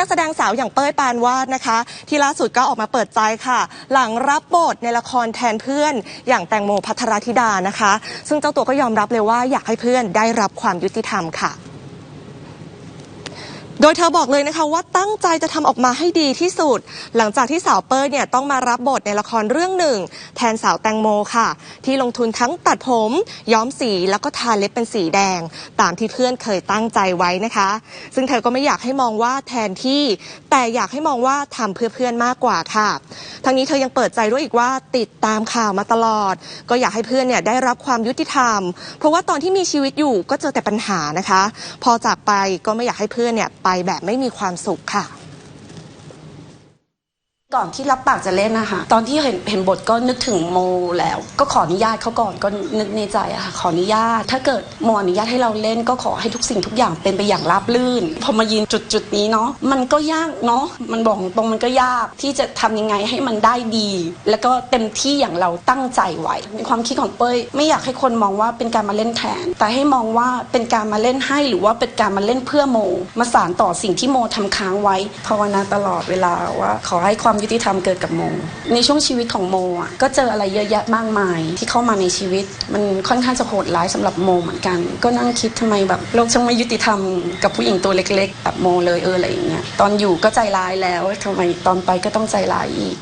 นักแสดงสาวอย่างเป้ยปานวาดนะคะ ที่ล่าสุดก็ออกมาเปิดใจค่ะ หลังรับบทในละครแทนเพื่อน อย่างแตงโมพัทรธิดานะคะ ซึ่งเจ้าตัวก็ยอมรับเลยว่าอยากให้เพื่อนได้รับความยุติธรรมค่ะ โดยเธอบอกเลยนะคะว่าตั้งใจจะทำออกมาให้ดีที่สุด หลังจากที่สาวเป้ยเนี่ยต้องมารับบทในละครเรื่องหนึ่ง แทนสาวแตงโมค่ะ ที่ลงทุนทั้งตัดผม ย้อมสีแล้วก็ทาเล็บเป็นสีแดง ตามที่เพื่อนเคยตั้งใจไว้นะคะ ซึ่งเธอก็ไม่อยากให้มองว่าแทนที่ แต่อยากให้มองว่าทำเพื่อเพื่อนมากกว่าค่ะทั้งนี้เธอยังเปิดใจด้วยอีกว่าติดตามข่าวมาตลอด ก็อยากให้เพื่อนเนี่ยได้รับความยุติธรรม เพราะว่าตอนที่มีชีวิตอยู่ก็เจอแต่ปัญหานะคะ พอจากไปก็ไม่อยากให้เพื่อนเนี่ยไปแบบไม่มีความสุขค่ะ ก่อนที่รับปากจะเล่นนะคะตอนที่เห็นเห็นบทก็นึกถึงโมแล้ว ก็ขออนุญาตเขาก่อนก็นึกในใจอะค่ะขออนุญาต ถ้าเกิดโมอนุญาตให้เราเล่นก็ขอให้ทุกสิ่งทุกอย่างเป็นไปอย่างราบรื่น พอมายืนจุดจุดนี้เนาะมันก็ยากเนาะมันบอกตรงมันก็ยากที่จะทำยังไงให้มันได้ดี แล้วก็เต็มที่อย่างเราตั้งใจไว้ในความคิดของเป้ยไม่อยากให้คนมองว่าเป็นการมาเล่นแทนแต่ให้มองว่าเป็นการมาเล่นให้หรือว่าเป็นการมาเล่นเพื่อโม มาสานต่อสิ่งที่โมทำค้างไว้ภาวนาตลอดเวลาว่าขอให้ความยุติธรรมเกิดกับโม ในช่วงชีวิตของโมอะก็เจออะไรเยอะแยะมากมาย ที่เข้ามาในชีวิต มันค่อนข้างจะโหดร้ายสำหรับโมเหมือนกัน ก็นั่งคิดทำไมแบบโลกช่างไม่ยุติธรรมกับผู้หญิงตัวเล็กๆแบบโมเลยเอออะไรอย่างเงี้ยตอนอยู่ก็ใจร้ายแล้วทำไมตอนไปก็ต้องใจร้ายอีก